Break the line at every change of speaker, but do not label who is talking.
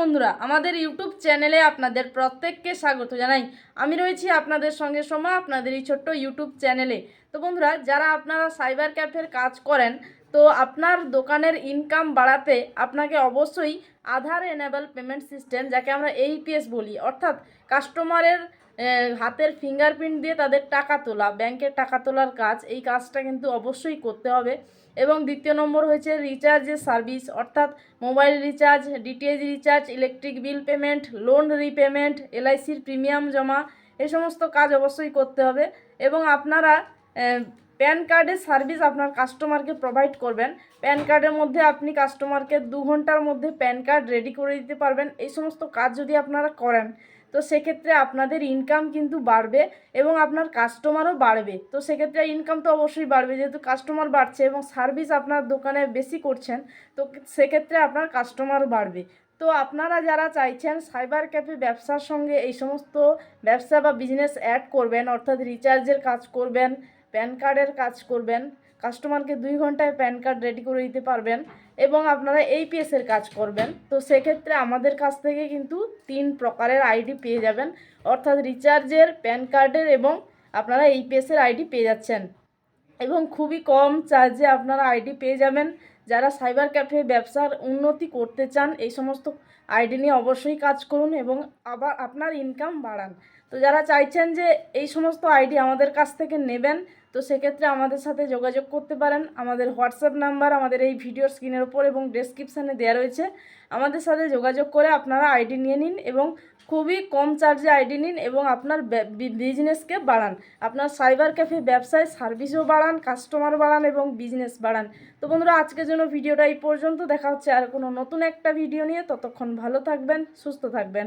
বন্ধুরা, আমাদের ইউটিউব চ্যানেলে আপনাদের প্রত্যেককে স্বাগত জানাই। আমি রয়েছি আপনাদের সঙ্গে সময় আপনাদের এই ছোট্ট ইউটিউব চ্যানেলে। তো বন্ধুরা, যারা আপনারা সাইবার ক্যাফের কাজ করেন, তো আপনার দোকানের ইনকাম বাড়াতে আপনাকে অবশ্যই আধার এনেবল পেমেন্ট সিস্টেম যাকে আমরা এইপিএস বলি, অর্থাৎ কাস্টমারের হাতের ফিঙ্গারপ্রিন্ট দিয়ে তাদের টাকা তোলা ব্যাংকের টাকা তোলার কাজ, এই কাজটা কিন্তু অবশ্যই করতে হবে। এবং দ্বিতীয় নম্বর হয়েছে রিচার্জের সার্ভিস অর্থাৎ mobile recharge DTH recharge electric bill payment loan repayment এলআইসির premium জমা, এই সমস্ত কাজ অবশ্যই করতে হবে। এবং আপনারা প্যান কার্ডের সার্ভিস আপনার কাস্টমারকে প্রোভাইড করবেন। প্যান কার্ডের মধ্যে আপনি কাস্টমারকে দু ঘণ্টার মধ্যে প্যান কার্ড রেডি করে দিতে পারবেন। এই সমস্ত কাজ যদি আপনারা করেন তো সেক্ষেত্রে আপনাদের ইনকাম কিন্তু বাড়বে এবং আপনার কাস্টমারও বাড়বে। তো সেক্ষেত্রে ইনকাম তো অবশ্যই বাড়বে, যেহেতু কাস্টমার বাড়ছে এবং সার্ভিস আপনার দোকানে বেশি করছেন, তো সেক্ষেত্রে আপনার কাস্টমারও বাড়বে। তো আপনারা যারা চাইছেন সাইবার ক্যাফে ব্যবসার সঙ্গে এই সমস্ত ব্যবসা বা বিজনেস অ্যাড করবেন, অর্থাৎ রিচার্জের কাজ করবেন প্যান কার্ডের কাজ করবেন কাস্টমারকে দুই ঘন্টায় প্যান কার্ড রেডি করে দিতে পারবেন এবং আপনারা এই পিএসের কাজ করবেন। তো সেক্ষেত্রে আমাদের কাছ থেকে কিন্তু তিন প্রকারের আইডি পেয়ে যাবেন। অর্থাৎ রিচার্জের প্যান কার্ডের এবং আপনারা এই পিএসের আইডি পেয়ে যাচ্ছেন। এবং খুবই কম চার্জে আপনারা আইডি পেয়ে যাবেন। যারা সাইবার ক্যাফে ব্যবসার উন্নতি করতে চান, এই সমস্ত আইডি নিয়ে অবশ্যই কাজ করুন এবং আবার আপনার ইনকাম বাড়ান। তো যারা চাইছেন যে এই সমস্ত আইডি আমাদের কাছ থেকে নেবেন, তো সেক্ষেত্রে আমাদের সাথে যোগাযোগ করতে পারেন। আমাদের হোয়াটসঅ্যাপ নাম্বার আমাদের এই ভিডিওর স্ক্রিনের ওপর এবং ডেসক্রিপশানে দেওয়া রয়েছে। আমাদের সাথে যোগাযোগ করে আপনারা আইডি নিয়ে নিন এবং খুবই কম চার্জে আইডি নিন এবং আপনার বিজনেসকে বাড়ান। আপনার সাইবার ক্যাফে ব্যবসায় সার্ভিসও বাড়ান কাস্টমার বাড়ান এবং বিজনেস বাড়ান। তো বন্ধুরা, আজকের জন্য ভিডিওটা এই পর্যন্ত। দেখা হচ্ছে আর কোনো নতুন একটা ভিডিও নিয়ে। ততক্ষণ ভালো থাকবেন, সুস্থ থাকবেন।